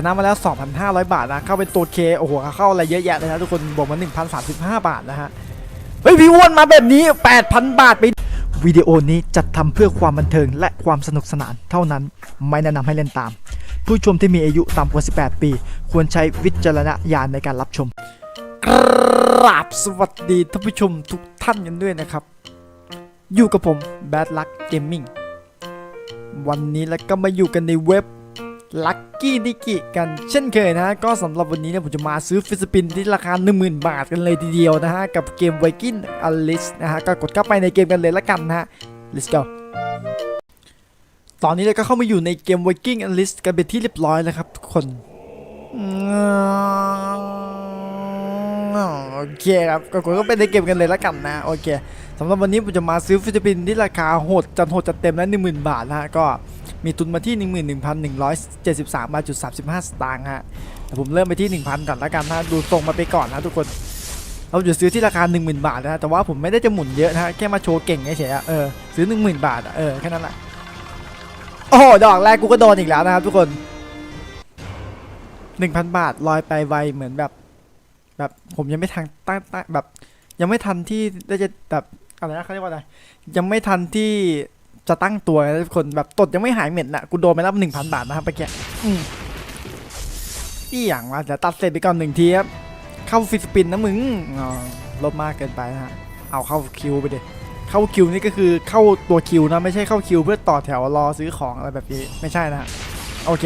ชนะมาแล้ว 2,500 บาทนะเข้าเป็นตัวเคโอ้โหเข้าอะไรเยอะแยะเลยนะทุกคนบวกมา1,035 บาทนะฮะเฮ้ยพี่อ้วนมาแบบนี้ 8,000 บาทไปวิดีโอนี้จัดทำเพื่อความบันเทิงและความสนุกสนานเท่านั้นไม่แนะนำให้เล่นตาม ผู้ชมที่มีอายุต่ำกว่า 18 ปี ควรใช้วิจารณญาณในการรับชมกราบสวัสดีท่านผู้ชมทุกท่านกันด้วยนะครับ อยู่กับผม Bad Luck Gaming วันนี้แล้วก็มาอยู่กันในเว็บ Lucky d i k i กันเช่นเคยนะก็สำหรับวันนี้เนี่ยผมจะมาซื้อฟิสปินที่ราคา 10,000 บาทกันเลยทีเดียวนะฮะ กับเกม Viking Alice นะฮะ ก็กดเข้าไปในเกมกันเลยละกันนะฮะ let's go ตอนนี้เราก็เข้ามาอยู่ในเกม Viking Alice กันเป็นที่เรียบร้อยแล้วครับทุกคนโอเคครับก็กดเข้าไปในเกมกันเลยละกันนะโอเคสำหรับวันนี้ผมจะมาซื้อฟิลิปินที่ราคาโหดจัดโหดจัดเต็มนะหนึ่งหมื่นบาทนะฮะก็ มีทุนมาที่ 11,173บาทจุด35 สตางค์ฮะแต่ผมเริ่มไปที่ 1,000 ก่อนละกันนะดูทรงมาไปก่อนนะทุกคนเราจะซื้อที่ราคา 10,000 บาทนะฮะแต่ว่าผมไม่ได้จะหมุนเยอะนะฮะแค่มาโชว์เก่งเฉยๆอะเออซื้อ 10,000 บาทเออแค่นั้นแหละโอ้โหดอกแรกกูก็โดนอีกแล้วนะครับทุกคน 1,000 บาทลอยไปไวเหมือนแบบ แบบผมยังไม่ทันตั้งตั้งแบบ ยังไม่ทันที่ได้จะแบบอะไรนะเขาเรียกว่าอะไรยังไม่ทันที่ จะตั้งตัวทุกคนแบบตดยังไม่หายเหม็นน่ะกูโดนไปแล้วหนึ่งพันบาทนะครับไปแกอีอย่างว่าเดี๋ยวตัดเสร็จไปก่อนหนึ่งทีครับเข้าฟิสปินนะมึงลบมากเกินไปนะฮะเอาเข้าคิวไปดิเข้าคิวนี่ก็คือเข้าตัวคิวนะไม่ใช่เข้าคิว เพื่อต่อแถวรอซื้อของอะไรแบบนี้ไม่ใช่นะฮะโอเค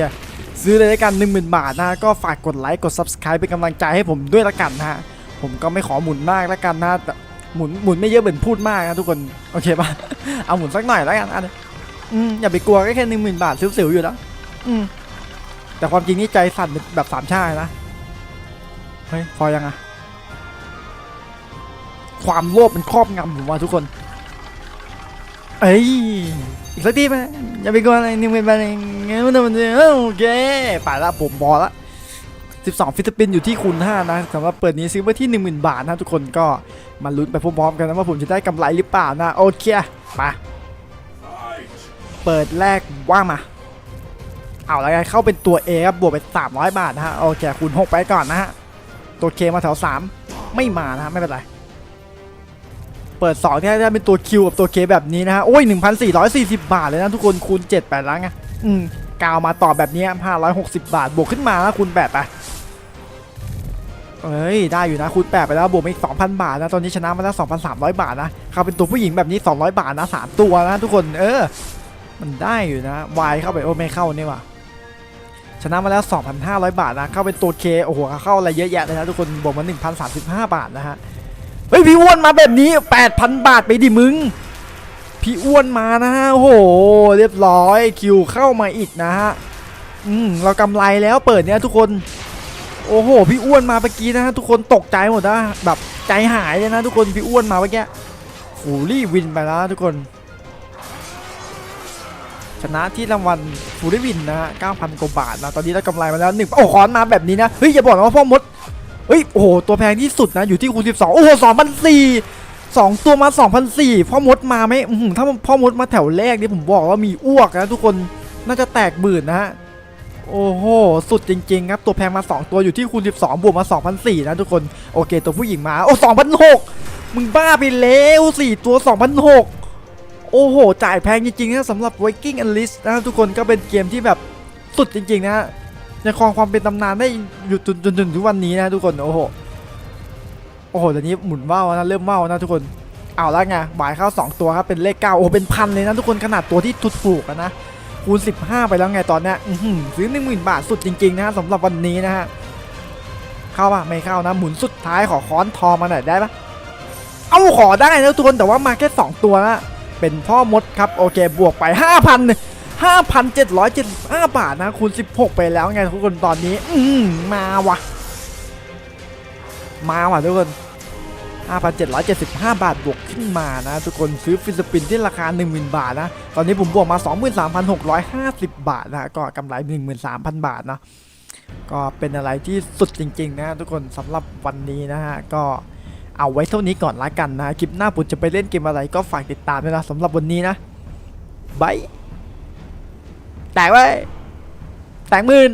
ซื้อเลยละกัน1 0,000 บาทนะฮะก็ฝากกดไลค์กด Subscribe เป็นกำลังใจให้ผมด้วยละกันนะฮะผมก็ไม่ขอหมุนมากละกันนะแต่ หมุนหมุนไม่เยอะเหมือนพูดมากนะทุกคนโอเคปะเอาหมุนสักหน่อยแล้วกันอะอืมอย่าไปกลัวก็แค่หนึ่งหมื่นบาทสิวๆอยู่แล้วอืมแต่ความจริงนี่ใจสั่นแบบสามชาตินะเฮ้ยพอยังอะความโลภมันครอบงำผมว่าทุกคน เอ้ยอีกสักทีไหมอย่าไปกลัวอะไรหนึ่งหมื่นบาทเองงั้นมันมันโอเคไปละผมพอละ 12 ฟิลิปปินส์อยู่ที่คูณ5นะสำหรับเปิดนี้ซื้อไว้ที่ 10,000 บาทนะทุกคนก็มาลุ้นไปพร้อมๆกันนะว่าผมจะได้กำไรหรือเปล่านะโอเคมาเปิดแรกว่ามาเอาแล้วกันเข้าเป็นตัว A ครับบวกไป 300 บาทนะฮะโอเคคูณ6ไปก่อนนะฮะตัว K มาแถว 3 ไม่มานะฮะไม่เป็นไรเปิด2เนี่ยได้เป็นตัว Q กับตัว K แบบนี้นะฮะโอ้ย 1,440 บาทเลยนะทุกคนคูณ7ไปแล้วไงอืมกาวมาต่อแบบนี้560 บาทบวกขึ้นมานะคูณ8ไป เอ้ยได้อยู่นะคูณ8ไปแล้วบวกมอีก2,000บาทนะตอนนี้ชนะมาแล้ว2,300บาทนะเขาเป็นตัวผู้หญิงแบบนี้200บาทนะ3ตัวนะทุกคนเออ มันได้อยู่นะวายเข้าไปโอ้ไม่เข้านี่ว่ะชนะมาแล้ว 2,500 บาทนะ เข้าเป็นตัวเคโอ้โหเข้าอะไรเยอะแยะเลยนะทุกคนบวกมา1,035 บาทนะฮะ เฮ้ย พี่อ้วนมาแบบนี้ 8,000 บาทไปดิมึง พี่อ้วนมานะฮะ โอ้โห เรียบร้อยคิวเข้ามาอีกนะฮะ อืม เรากำไรแล้วเปิดเนี้ยทุกคน โอ้โห พี่อ้วนมาเมื่อกี้นะทุกคนตกใจหมดนะแบบใจหายเลยนะทุกคนพี่อ้วนมาเมื่อกี้ฟูรี่วินไปแล้วทุกคน ชนะที่รางวัลฟูรี่วินนะฮะ9,000กว่าบาทนะตอนนี้เรากำไรมาแล้วหนึ่งโอ้ขอนมาแบบนี้นะเฮ้ยอย่าบอกนะว่าพ่อมดเฮ้ยโอ้โหตัวแพงที่สุดนะอยู่ที่คูณ12โอ้โห2,004สองตัวมา2,004พ่อมดมาไหมถ้าพ่อมดมาแถวแรกนี่ผมบอกว่ามีอ้วกนะทุกคนน่าจะแตกบื่นนะฮะ โอ้โห สุดจริง ๆ ครับ ตัวแพงมา 2 ตัวอยู่ที่คูณ 12 บวกมา 2,004 นะทุกคน โอเค ตัวผู้หญิงมา โอ้2,006 มึงบ้าไปแล้ว 4 ตัว 2,006 โอ้โห จ่ายแพงจริง ๆ นะสำหรับ Viking a n List นะทุกคนก็เป็นเกมที่แบบสุดจริง ๆ นะยังครองความเป็นตำนานได้อยู่จนจนจนถึงวันนี้นะทุกคน โอ้โห โอ้โหตอนนี้หมุนว่าวนะเริ่มว่าวนะทุกคน เอาล้วไงบ่ายเข้า 2 ตัวครับเป็นเลข9โอ้เป็นพันเลยนะทุกคนขนาดตัวที่ทุดปลูกนะ คูณ 15 ไปแล้วไงตอนนี้ซื้อหือซื้อ 10,000 บาทสุดจริง ๆ นะฮะสำหรับวันนี้นะฮะเข้าป่ะไม่เข้านะหมุนสุดท้ายขอค้อนทองมาหน่อยได้ปะเอาขอได้นะทุกคนแต่ว่ามาแค่2ตัวนะเป็นพ่อมดครับโอเคบวกไป 5,000 5,775 บาทนะคูณ 16 ไปแล้วไงทุกคนตอนนี้ อืมมาวะ มาว่ะทุกคน 5,775 บาทบวกขึ้นมานะทุกคนซื้อฟิลิปปินส์ที่ราคา 10,000 บาทนะ ตอนนี้ผมบวกมา 23,650 บาทนะก็กำไร 13,000 บาทนะก็เป็นอะไรที่สุดจริงๆนะทุกคนสำหรับวันนี้นะฮะก็เอาไว้เท่านี้ก่อนละกันนะ คลิปหน้าผมจะไปเล่นเกมอะไรก็ฝากติดตามด้วยนะสำหรับวันนี้นะบายแตกไว้แตกหมื่น